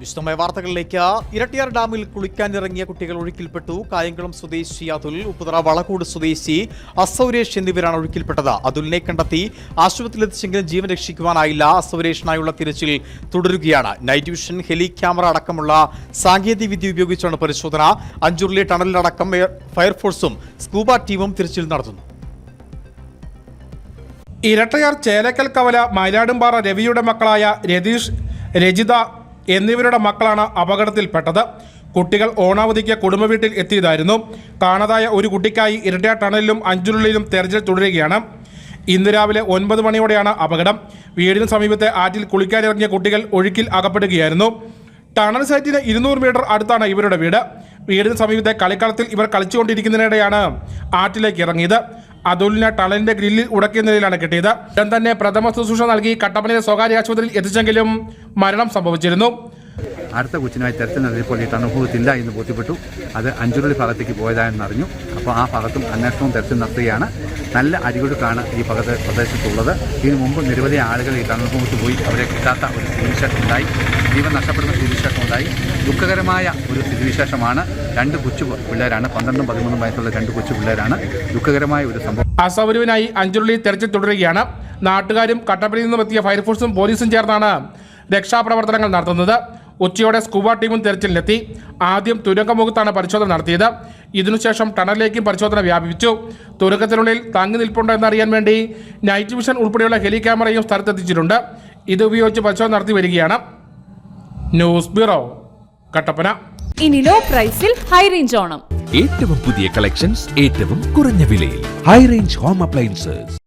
വിശദമായ വാർത്തകളിലേക്ക് ഇരട്ടിയാർ ഡാമിൽ കുളിക്കാനിറങ്ങിയ കുട്ടികൾ ഒഴുക്കിൽപ്പെട്ടു. കായംകുളം സ്വദേശി അതുൽ ഉപ്പുതറ വളക്കൂട് സ്വദേശി അസൗരേഷ് എന്നിവരാണ് ഒഴുക്കിൽപ്പെട്ടത്. അതുലിനെ കണ്ടെത്തി ആശുപത്രിയിലെത്തിച്ചെങ്കിലും ജീവൻ രക്ഷിക്കുവാനായില്ല. അസൗരേഷിനായുള്ള തിരച്ചിൽ തുടരുകയാണ്. നൈറ്റ് വിഷൻ ഹെലി ക്യാമറ അടക്കമുള്ള സാങ്കേതിക വിദ്യ ഉപയോഗിച്ചാണ് പരിശോധന. അഞ്ചുരുളി ടണലിലടക്കം ഫയർഫോഴ്സും സ്കൂബ ടീമും തിരച്ചിൽ നടത്തുന്നു. ഇരട്ടയാർ ചേലക്കൽ കവല മയിലാടുംപാറ രവിയുടെ മക്കളായ രതീഷ് രജിത എന്നിവരുടെ മക്കളാണ് അപകടത്തിൽപ്പെട്ടത്. കുട്ടികൾ ഓണാവധിക്ക് കുടുംബ വീട്ടിൽ എത്തിയതായിരുന്നു. കാണാതായ ഒരു കുട്ടിക്കായി ഇരട്ട ടണലിലും അഞ്ചുള്ളിലും തെരച്ചിൽ തുടരുകയാണ്. ഇന്ന് രാവിലെ ഒൻപത് മണിയോടെയാണ് അപകടം. വീടിന് സമീപത്തെ ആറ്റിൽ കുളിക്കാനിറങ്ങിയ കുട്ടികൾ ഒഴുക്കിൽ അകപ്പെടുകയായിരുന്നു. ടണൽ സൈറ്റിന് ഇരുന്നൂറ് മീറ്റർ അടുത്താണ് ഇവരുടെ വീട്. വീടിന് സമീപത്തെ കളിക്കളത്തിൽ ഇവർ കളിച്ചുകൊണ്ടിരിക്കുന്നതിനിടെയാണ് ആറ്റിലേക്ക് ഇറങ്ങിയത്. അതുലിനെ ടണലിന്റെ ഗ്രില്ലിൽ ഉടക്കിയ നിലയിലാണ് കിട്ടിയത്. ഉടൻ തന്നെ പ്രഥമ ശുശ്രൂഷ നൽകി കട്ടപ്പനയിലെ സ്വകാര്യ ആശുപത്രിയിൽ എത്തിച്ചെങ്കിലും മരണം സംഭവിച്ചിരുന്നു. അടുത്ത കൊച്ചിനായി തെരച്ചിൽ നടത്തിയപ്പോൾ ഈ ടണഭൂത്തില്ല എന്ന് ബോധ്യപ്പെട്ടു. അത് അഞ്ചുരുളി ഭാഗത്തേക്ക് പോയതായെന്ന് അറിഞ്ഞു. അപ്പോൾ ആ ഭാഗത്തും അന്വേഷണവും തെരച്ചിൽ നടത്തുകയാണ്. നല്ല അരികൊടുക്കാണ് ഈ ഭാഗത്ത് പ്രദേശത്തുള്ളത്. ഇതിനു മുമ്പ് നിരവധി ആളുകൾ ഈ ടണൽഭൂത്ത് പോയി അവരെ കിട്ടാത്ത ഒരു സ്ഥിതിവിശേഷം ഉണ്ടായി. ജീവൻ നഷ്ടപ്പെടുന്ന സ്ഥിതിവിശേഷം ഉണ്ടായി. ദുഃഖകരമായ ഒരു സ്ഥിതിവിശേഷമാണ് രണ്ട് കൊച്ചു പിള്ളേരാണ്. പന്ത്രണ്ടും പതിമൂന്നും വയസ്സുള്ള രണ്ട് കൊച്ചു പിള്ളേരാണ്. ദുഃഖകരമായ ഒരു സംഭവം. അസൗകര്യവിനായി അഞ്ചുരുളി തെരച്ചിൽ തുടരുകയാണ്. നാട്ടുകാരും കട്ടപ്പനയിൽ നിന്നും എത്തിയ ഫയർഫോഴ്സും പോലീസും ചേർന്നാണ് രക്ഷാപ്രവർത്തനങ്ങൾ നടത്തുന്നത്. ഉച്ചയോടെ സ്കൂബ ടീമും തെരച്ചിലിലെത്തി ആദ്യം തുരങ്കമുഖത്താണ് പരിശോധന നടത്തിയത്. ഇതിനുശേഷം ടണലിലേക്കും പരിശോധന വ്യാപിപ്പിച്ചു. തുരങ്കത്തിനുള്ളിൽ തങ്ങി നിൽപ്പുണ്ടോ എന്നറിയാൻ വേണ്ടി നൈറ്റ് വിഷൻ ഉൾപ്പെടെയുള്ള ഹെലി ക്യാമറയും സ്ഥലത്തെത്തിച്ചിട്ടുണ്ട്. ഇത് ഉപയോഗിച്ച് പരിശോധന നടത്തി വരികയാണ്. News bureau Kattappana. ഇനി ലോ പ്രൈസിൽ ഹൈ റേഞ്ച് ഓണം. ഏറ്റവും പുതിയ കളക്ഷൻസ് ഏറ്റവും കുറഞ്ഞ വിലയിൽ. High range home appliances.